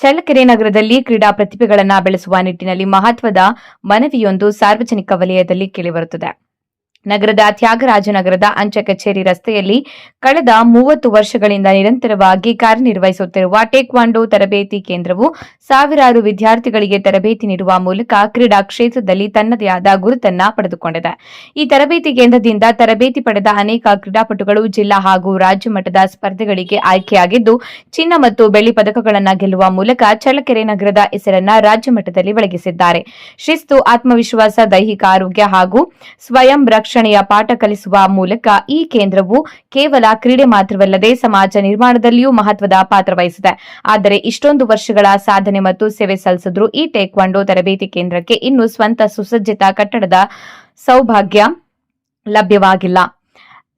ಚಳ್ಳಕೆರೆ ನಗರದಲ್ಲಿ ಕ್ರೀಡಾ ಪ್ರತಿಭೆಗಳನ್ನು ಬೆಳೆಸುವ ನಿಟ್ಟಿನಲ್ಲಿ ಮಹತ್ವದ ಮನವಿಯೊಂದು ಸಾರ್ವಜನಿಕ ವಲಯದಲ್ಲಿ ಕೇಳಿಬರುತ್ತದೆ ನಗರದ ತ್ಯಾಗರಾಜನಗರದ ಅಂಚೆ ಕಚೇರಿ ರಸ್ತೆಯಲ್ಲಿ ಕಳೆದ ಮೂವತ್ತು ವರ್ಷಗಳಿಂದ ನಿರಂತರವಾಗಿ ಕಾರ್ಯನಿರ್ವಹಿಸುತ್ತಿರುವ ಟೇಕ್ವಾಂಡೋ ತರಬೇತಿ ಕೇಂದ್ರವು ಸಾವಿರಾರು ವಿದ್ಯಾರ್ಥಿಗಳಿಗೆ ತರಬೇತಿ ನೀಡುವ ಮೂಲಕ ಕ್ರೀಡಾ ಕ್ಷೇತ್ರದಲ್ಲಿ ತನ್ನದೇ ಆದ ಗುರುತನ್ನ ಪಡೆದುಕೊಂಡಿದೆ. ಈ ತರಬೇತಿ ಕೇಂದ್ರದಿಂದ ತರಬೇತಿ ಪಡೆದ ಅನೇಕ ಕ್ರೀಡಾಪಟುಗಳು ಜಿಲ್ಲಾ ಹಾಗೂ ರಾಜ್ಯ ಮಟ್ಟದ ಸ್ಪರ್ಧೆಗಳಿಗೆ ಆಯ್ಕೆಯಾಗಿದ್ದು, ಚಿನ್ನ ಮತ್ತು ಬೆಳ್ಳಿ ಪದಕಗಳನ್ನು ಗೆಲ್ಲುವ ಮೂಲಕ ಚಳ್ಳಕೆರೆ ನಗರದ ಹೆಸರನ್ನ ರಾಜ್ಯ ಮಟ್ಟದಲ್ಲಿ ಬೆಳಗಿಸಿದ್ದಾರೆ. ಶಿಸ್ತು, ಆತ್ಮವಿಶ್ವಾಸ, ದೈಹಿಕ ಆರೋಗ್ಯ ಹಾಗೂ ಸ್ವಯಂ ರಕ್ಷಣೆಯ ಪಾಠ ಕಲಿಸುವ ಮೂಲಕ ಈ ಕೇಂದ್ರವು ಕೇವಲ ಕ್ರೀಡೆ ಮಾತ್ರವಲ್ಲದೆ ಸಮಾಜ ನಿರ್ಮಾಣದಲ್ಲಿಯೂ ಮಹತ್ವದ ಪಾತ್ರ ವಹಿಸಿದೆ. ಆದರೆ ಇಷ್ಟೊಂದು ವರ್ಷಗಳ ಸಾಧನೆ ಮತ್ತು ಸೇವೆ ಸಲ್ಲಿಸಿದ್ರು ಈ ಟೇಕ್ವಾಂಡೋ ತರಬೇತಿ ಕೇಂದ್ರಕ್ಕೆ ಇನ್ನು ಸ್ವಂತ ಸುಸಜ್ಜಿತ ಕಟ್ಟಡದ ಸೌಭಾಗ್ಯ ಲಭ್ಯವಾಗಿಲ್ಲ.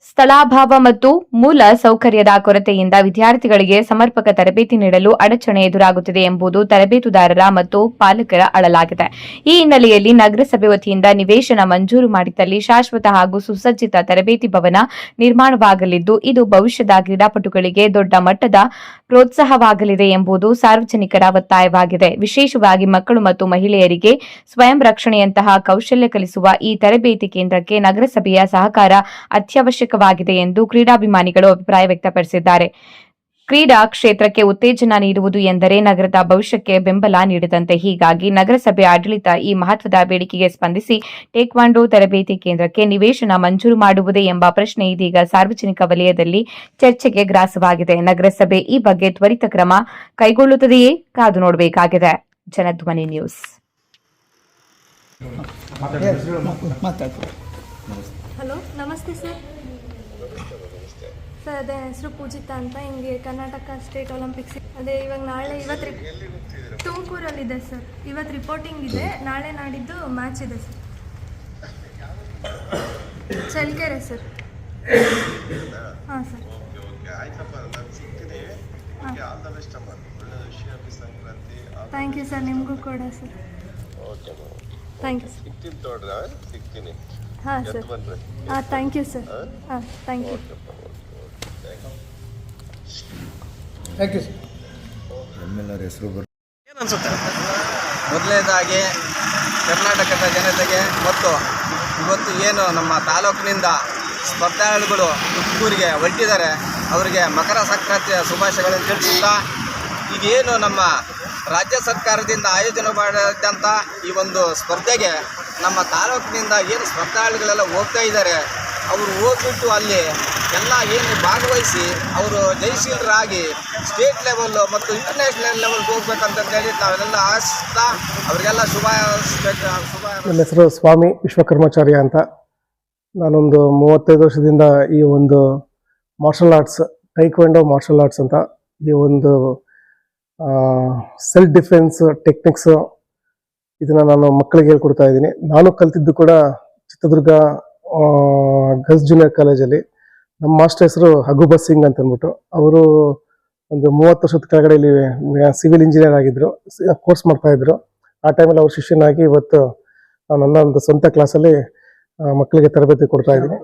ಸ್ಥಳಾಭಾವ ಮತ್ತು ಮೂಲ ಸೌಕರ್ಯದ ಕೊರತೆಯಿಂದ ವಿದ್ಯಾರ್ಥಿಗಳಿಗೆ ಸಮರ್ಪಕ ತರಬೇತಿ ನೀಡಲು ಅಡಚಣೆ ಎದುರಾಗುತ್ತಿದೆ ಎಂಬುದು ತರಬೇತುದಾರರ ಮತ್ತು ಪಾಲಕರ ಅಳಲಾಗಿದೆ. ಈ ಹಿನ್ನೆಲೆಯಲ್ಲಿ ನಗರಸಭೆ ವತಿಯಿಂದ ನಿವೇಶನ ಮಂಜೂರು ಮಾಡಿದಲ್ಲಿ ಶಾಶ್ವತ ಹಾಗೂ ಸುಸಜ್ಜಿತ ತರಬೇತಿ ಭವನ ನಿರ್ಮಾಣವಾಗಲಿದ್ದು, ಇದು ಭವಿಷ್ಯದ ಕ್ರೀಡಾಪಟುಗಳಿಗೆ ದೊಡ್ಡ ಮಟ್ಟದ ಪ್ರೋತ್ಸಾಹವಾಗಲಿದೆ ಎಂಬುದು ಸಾರ್ವಜನಿಕರ ಒತ್ತಾಯವಾಗಿದೆ. ವಿಶೇಷವಾಗಿ ಮಕ್ಕಳು ಮತ್ತು ಮಹಿಳೆಯರಿಗೆ ಸ್ವಯಂ ರಕ್ಷಣೆಯಂತಹ ಕೌಶಲ್ಯ ಕಲಿಸುವ ಈ ತರಬೇತಿ ಕೇಂದ್ರಕ್ಕೆ ನಗರಸಭೆಯ ಸಹಕಾರ ಅತ್ಯವಶ್ಯಕವಾಗಿದೆ ಎಂದು ಕ್ರೀಡಾಭಿಮಾನಿಗಳು ಅಭಿಪ್ರಾಯ ವ್ಯಕ್ತಪಡಿಸಿದ್ದಾರೆ. ಕ್ರೀಡಾ ಕ್ಷೇತ್ರಕ್ಕೆ ಉತ್ತೇಜನ ನೀಡುವುದು ಎಂದರೆ ನಗರದ ಭವಿಷ್ಯಕ್ಕೆ ಬೆಂಬಲ ನೀಡಿದಂತೆ. ಹೀಗಾಗಿ ನಗರಸಭೆ ಆಡಳಿತ ಈ ಮಹತ್ವದ ಬೇಡಿಕೆಗೆ ಸ್ಪಂದಿಸಿ ಟೇಕ್ವಾಂಡೋ ತರಬೇತಿ ಕೇಂದ್ರಕ್ಕೆ ನಿವೇಶನ ಮಂಜೂರು ಮಾಡುವುದೇ ಎಂಬ ಪ್ರಶ್ನೆ ಇದೀಗ ಸಾರ್ವಜನಿಕ ವಲಯದಲ್ಲಿ ಚರ್ಚೆಗೆ ಗ್ರಾಸವಾಗಿದೆ. ನಗರಸಭೆ ಈ ಬಗ್ಗೆ ತ್ವರಿತ ಕ್ರಮ ಕೈಗೊಳ್ಳುತ್ತದೆಯೇ ಕಾದು ನೋಡಬೇಕಾಗಿದೆ. ಜನಧ್ವನಿ ನ್ಯೂಸ್. ಹಲೋ ನಮಸ್ತೆ ಸರ್. ಸರ್ ಅದೇ ಹೆಸರು ಪೂಜಿತಾ ಅಂತ ಹಿಂಗೆ ಕರ್ನಾಟಕ ಸ್ಟೇಟ್ ಒಲಿಂಪಿಕ್ಸ್. ಅದೇ ಇವಾಗ ನಾಳೆ ಇವತ್ತು ತುಮಕೂರಲ್ಲಿದೆ ಸರ್. ಇವತ್ತು ರಿಪೋರ್ಟಿಂಗ್ ಇದೆ. ನಾಳೆ ನಾಡಿದ್ದು ಮ್ಯಾಚ್ ಇದೆ ಸರ್. ಚಳ್ಳಕೆರೆ ಸರ್. ಹಾಂ ಸರ್. ಥ್ಯಾಂಕ್ ಯು ಸರ್ ನಿಮಗೂ ಕೂಡ ಸರ್ ಥ್ಯಾಂಕ್ ಯು ಸಿಗ್ತೀನಿ ಹಾಂ ಸರ್. ಹಾಂ ಥ್ಯಾಂಕ್ ಯು ಸರ್ ಹಾಂ? Thank you thank you sir ಎಮ್ಮೆಲ್ಲರ ಹೆಸರು ಬರ್ ಮೊದಲನೇದಾಗಿ ಕರ್ನಾಟಕದ ಜನತೆಗೆ ಮತ್ತು ಇವತ್ತು ಏನು ನಮ್ಮ ತಾಲೂಕಿನಿಂದ ಸ್ಪರ್ಧಾಳುಗಳು ತುಮಕೂರಿಗೆ ಹೊರಟಿದ್ದಾರೆ ಅವರಿಗೆ ಮಕರ ಸಂಕ್ರಾಂತಿಯ ಶುಭಾಶಯಗಳನ್ನು ತಿಳಿಸುತ್ತಾ ಈಗೇನು ನಮ್ಮ ರಾಜ್ಯ ಸರ್ಕಾರದಿಂದ ಆಯೋಜನೆ ಮಾಡಿದಂಥ ಈ ಒಂದು ಸ್ಪರ್ಧೆಗೆ ನಮ್ಮ ತಾಲೂಕಿನಿಂದ ಏನು ಸ್ಪರ್ಧಾಳುಗಳೆಲ್ಲ ಹೋಗ್ತಾ ಇದ್ದಾರೆ, ಅವರು ಹೋಗ್ಬಿಟ್ಟು ಅಲ್ಲಿ ಎಲ್ಲ ಏನು ಭಾಗವಹಿಸಿ ಅವರು ಜಯಶೀಲರಾಗಿ ಸ್ಟೇಟ್ ಲೆವೆಲ್ಲು ಮತ್ತು ಇಂಟರ್ನ್ಯಾಷನಲ್ ಲೆವೆಲ್ಗೆ ಹೋಗ್ಬೇಕಂತ ಹೇಳಿ ನಾವೆಲ್ಲ ಆಶಿಸ್ತಾ ಅವರಿಗೆಲ್ಲ ಶುಭ ಶುಭ ನನ್ನ ಹೆಸರು ಸ್ವಾಮಿ ವಿಶ್ವಕರ್ಮಾಚಾರ್ಯ ಅಂತ. ನಾನೊಂದು ಮೂವತ್ತೈದು ವರ್ಷದಿಂದ ಈ ಒಂದು martial arts taekwondo martial arts ಅಂತ ಈ ಒಂದು ಸೆಲ್ಫ್ ಡಿಫೆನ್ಸ್ ಟೆಕ್ನಿಕ್ಸು ಇದನ್ನು ನಾನು ಮಕ್ಕಳಿಗೆ ಹೇಳ್ಕೊಡ್ತಾ ಇದ್ದೀನಿ. ನಾನು ಕಲ್ತಿದ್ದು ಕೂಡ ಚಿತ್ರದುರ್ಗ ಗರ್ಲ್ಸ್ ಜೂನಿಯರ್ ಕಾಲೇಜಲ್ಲಿ. ನಮ್ಮ ಮಾಸ್ಟರ್ ಹೆಸರು ಹಗುಬ ಸಿಂಗ್ ಅಂತ ಅಂದ್ಬಿಟ್ಟು ಅವರು ಒಂದು ಮೂವತ್ತು ವರ್ಷದ ಕೆಳಗಡೆ ಇಲ್ಲಿ ಸಿವಿಲ್ ಇಂಜಿನಿಯರ್ ಆಗಿದ್ರು. ಕೋರ್ಸ್ ಮಾಡ್ತಾ ಇದ್ರು. ಆ ಟೈಮಲ್ಲಿ ಅವ್ರ ಶಿಷ್ಯನಾಗಿ ಇವತ್ತು ನಾನು ನನ್ನ ಒಂದು ಸ್ವಂತ ಕ್ಲಾಸಲ್ಲಿ ಮಕ್ಕಳಿಗೆ ತರಬೇತಿ ಕೊಡ್ತಾ ಇದ್ದೀನಿ.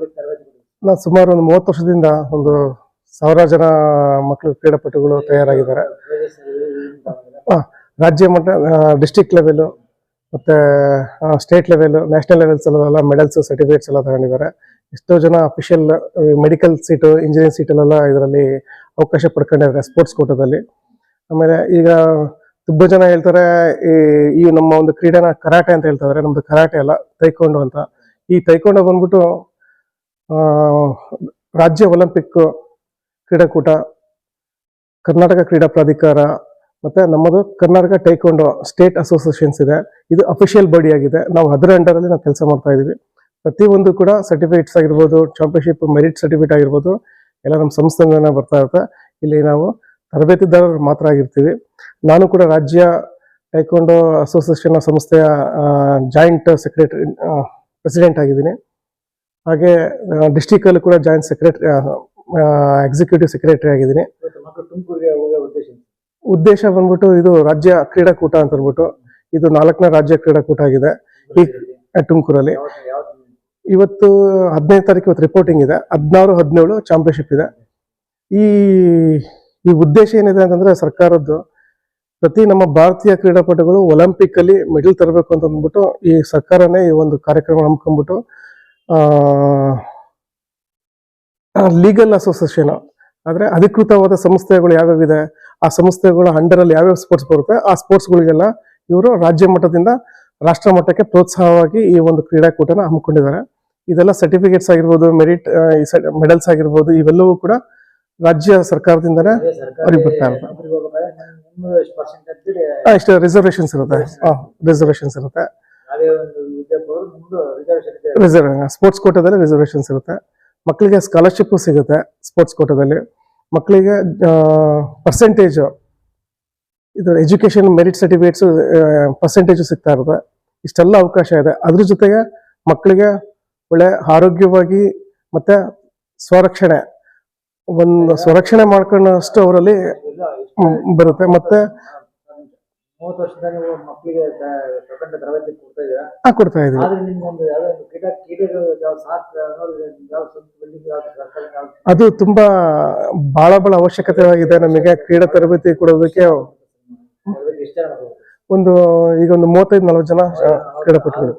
ನಾನು ಸುಮಾರು ಒಂದು ಮೂವತ್ತು ವರ್ಷದಿಂದ ಒಂದು ಸಾವಿರಾರು ಜನ ಮಕ್ಕಳು ಕ್ರೀಡಾಪಟುಗಳು ತಯಾರಾಗಿದ್ದಾರೆ. ರಾಜ್ಯ ಮಟ್ಟ ಡಿಸ್ಟಿಕ್ ಲೆವೆಲು ಮತ್ತೆ ಸ್ಟೇಟ್ ಲೆವೆಲ್ ನ್ಯಾಷನಲ್ ಲೆವೆಲ್ಸ್ ಎಲ್ಲ ಮೆಡಲ್ಸ್ ಸರ್ಟಿಫಿಕೇಟ್ಸ್ ಎಲ್ಲ ತಗೊಂಡಿದ್ದಾರೆ. ಎಷ್ಟೋ ಜನ ಅಫಿಷಿಯಲ್ ಮೆಡಿಕಲ್ ಸೀಟು ಇಂಜಿನಿಯರಿಂಗ್ ಸೀಟಲ್ಲೆಲ್ಲ ಇದರಲ್ಲಿ ಅವಕಾಶ ಪಡ್ಕೊಂಡಿದ್ದಾರೆ ಸ್ಪೋರ್ಟ್ಸ್ ಕೋಟದಲ್ಲಿ. ಆಮೇಲೆ ಈಗ ತುಂಬ ಜನ ಹೇಳ್ತಾರೆ, ಈ ನಮ್ಮ ಒಂದು ಕ್ರೀಡೆನ ಕರಾಟೆ ಅಂತ ಹೇಳ್ತಾರೆ ನಮ್ಮದು ಕರಾಟೆ ಅಲ್ಲ ತೈಕೊಂಡು ಅಂತ. ಈ ತೈಕೊಂಡು ಬಂದ್ಬಿಟ್ಟು ರಾಜ್ಯ ಒಲಿಂಪಿಕ್ ಕ್ರೀಡಾಕೂಟ, ಕರ್ನಾಟಕ ಕ್ರೀಡಾ ಪ್ರಾಧಿಕಾರ ಮತ್ತೆ ನಮ್ಮದು ಕರ್ನಾಟಕ ಟೈಕೊಂಡು ಸ್ಟೇಟ್ ಅಸೋಸಿಯೇಷನ್ಸ್ ಇದೆ. ಇದು ಅಫಿಷಿಯಲ್ ಬಾಡಿ ಆಗಿದೆ. ನಾವು ಅದರ ಅಂಡರಲ್ಲಿ ನಾವು ಕೆಲಸ ಮಾಡ್ತಾ ಇದ್ದೀವಿ ಪ್ರತಿಯೊಂದು ಕೂಡ ಸರ್ಟಿಫಿಕೇಟ್ಸ್ ಆಗಿರ್ಬೋದು ಚಾಂಪಿಯನ್ಶಿಪ್ ಮೆರಿಟ್ ಸರ್ಟಿಫಿಕೇಟ್ ಆಗಿರ್ಬೋದು, ಎಲ್ಲ ನಮ್ಮ ಸಂಸ್ಥೆಯಿಂದ ಬರ್ತಾ ಇರುತ್ತೆ. ಇಲ್ಲಿ ನಾವು ತರಬೇತಿದಾರರು ಮಾತ್ರ ಆಗಿರ್ತೀವಿ. ನಾನು ಕೂಡ ರಾಜ್ಯ ಟೈಕೊಂಡು ಅಸೋಸಿಯೇಷನ್ ಸಂಸ್ಥೆಯ ಜಾಯಿಂಟ್ ಸೆಕ್ರೆಟರಿ ಪ್ರೆಸಿಡೆಂಟ್ ಆಗಿದ್ದೀನಿ. ಹಾಗೆ ಡಿಸ್ಟಿಕ್ ಅಲ್ಲಿ ಕೂಡ ಜಾಯಿಂಟ್ ಸೆಕ್ರೆಟರಿ ಎಕ್ಸಿಕ್ಯೂಟಿವ್ ಸೆಕ್ರೆಟರಿ ಆಗಿದ್ದೀನಿ. ಉದ್ದೇಶ ಬಂದ್ಬಿಟ್ಟು ಇದು ರಾಜ್ಯ ಕ್ರೀಡಾಕೂಟ ಅಂತ ಅಂದ್ಬಿಟ್ಟು ಇದು ನಾಲ್ಕನೇ ರಾಜ್ಯ ಕ್ರೀಡಾಕೂಟ ಆಗಿದೆ ಈ ತುಮಕೂರಲ್ಲಿ. ಇವತ್ತು ಹದಿನೈದು ತಾರೀಕು ಇವತ್ತು ರಿಪೋರ್ಟಿಂಗ್ ಇದೆ. ಹದಿನಾರು, ಹದಿನೇಳು ಚಾಂಪಿಯನ್ಶಿಪ್ ಇದೆ. ಈ ಈ ಉದ್ದೇಶ ಏನಿದೆ ಅಂತಂದ್ರೆ ಸರ್ಕಾರದ್ದು ಪ್ರತಿ ನಮ್ಮ ಭಾರತೀಯ ಕ್ರೀಡಾಪಟುಗಳು ಒಲಿಂಪಿಕ್ ಅಲ್ಲಿ ಮೆಡಲ್ ತರಬೇಕು ಅಂತ ಅಂದ್ಬಿಟ್ಟು ಈ ಸರ್ಕಾರನೇ ಈ ಒಂದು ಕಾರ್ಯಕ್ರಮ ಹಮ್ಮಿಕೊಂಡ್ಬಿಟ್ಟು ಲೀಗಲ್ ಅಸೋಸಿಯೇಷನ್ ಆದ್ರೆ ಅಧಿಕೃತವಾದ ಸಂಸ್ಥೆಗಳು ಯಾವ್ಯಾವಿದೆ? ಆ ಸಂಸ್ಥೆಗಳ ಅಂಡರಲ್ಲಿ ಯಾವ್ಯಾವ ಸ್ಪೋರ್ಟ್ಸ್ ಬರುತ್ತೆ ಆ ಸ್ಪೋರ್ಟ್ಸ್ಗಳಿಗೆಲ್ಲ ಇವರು ರಾಜ್ಯ ಮಟ್ಟದಿಂದ ರಾಷ್ಟ್ರ ಮಟ್ಟಕ್ಕೆ ಪ್ರೋತ್ಸಾಹವಾಗಿ ಈ ಒಂದು ಕ್ರೀಡಾಕೂಟನ ಹಮ್ಮಿಕೊಂಡಿದ್ದಾರೆ. ಇದೆಲ್ಲ ಸರ್ಟಿಫಿಕೇಟ್ಸ್ ಆಗಿರ್ಬೋದು ಮೆರಿಟ್ ಮೆಡಲ್ಸ್ ಆಗಿರ್ಬೋದು ಇವೆಲ್ಲವೂ ಕೂಡ ರಾಜ್ಯ ಸರ್ಕಾರದಿಂದನೇ ಅವ್ರಿಗೆ ಬರ್ತಾ ಇರುತ್ತೆ. ಇಷ್ಟು ರಿಸರ್ವೇಶನ್ಸ್ ಇರುತ್ತೆ. ರಿಸರ್ವೇಶನ್ಸ್ ಇರುತ್ತೆ. ರಿಸರ್ವ್ ಸ್ಪೋರ್ಟ್ಸ್ ಕೋಟಾದಲ್ಲಿ ರಿಸರ್ವೇಶನ್ಸ್ ಇರುತ್ತೆ. ಮಕ್ಕಳಿಗೆ ಸ್ಕಾಲರ್ಶಿಪ್ ಸಿಗುತ್ತೆ ಸ್ಪೋರ್ಟ್ಸ್ ಕೋಟಾದಲ್ಲಿ ಮಕ್ಕಳಿಗೆ ಪರ್ಸೆಂಟೇಜು ಇದು ಎಜುಕೇಶನ್ ಮೆರಿಟ್ ಸರ್ಟಿಫಿಕೇಟ್ಸ್ ಪರ್ಸೆಂಟೇಜು ಸಿಗ್ತಾ ಇರುತ್ತೆ. ಇಷ್ಟೆಲ್ಲ ಅವಕಾಶ ಇದೆ. ಅದ್ರ ಜೊತೆಗೆ ಮಕ್ಕಳಿಗೆ ಒಳ್ಳೆ ಆರೋಗ್ಯವಾಗಿ ಮತ್ತೆ ಸ್ವರಕ್ಷಣೆ ಒಂದು ಸ್ವರಕ್ಷಣೆ ಮಾಡ್ಕೊಳ್ಳೋಷ್ಟು ಅವರಲ್ಲಿ ಬರುತ್ತೆ. ಮತ್ತೆ ಮೂವತ್ತು ವರ್ಷದಿಂದ ನೀವು ಮಕ್ಕಳಿಗೆ ಪ್ರಕಂಡ ತರಬೇತಿ ಕೊಡ್ತಾ ಇದ್ದೀರಾ? ಆ, ಕೊಡ್ತಾ ಇದೀವಿ ಆದ್ರೆ ನಿಮ್ಗೊಂದು ಯಾವ್ದೋ ಒಂದು ಕ್ರೀಡ ಕ್ರೀಡೆಗಳು ಯಾವ ಸಾಕ್ ಅನ್ನೋದು ಯಾವ ಸ್ವಂತ ಬಿಲ್ಡಿಂಗ್ ಯಾವ್ದು ಸರ್ಕಾರ ಯಾವ್ದು ಅದು ತುಂಬಾ ಬಹಳ ಬಹಳ ಅವಶ್ಯಕತೆ ಇದೆ ನಮಗೆ. ಕ್ರೀಡಾ ತರಬೇತಿ ಕೊಡೋದಕ್ಕೆ ತರಬೇತಿ ಎಷ್ಟು ಒಂದು ಈಗ ಒಂದು ಮೂವತ್ತೈದು ನಲವತ್ತು ಜನ ಕ್ರೀಡಾಪಟುಗಳು.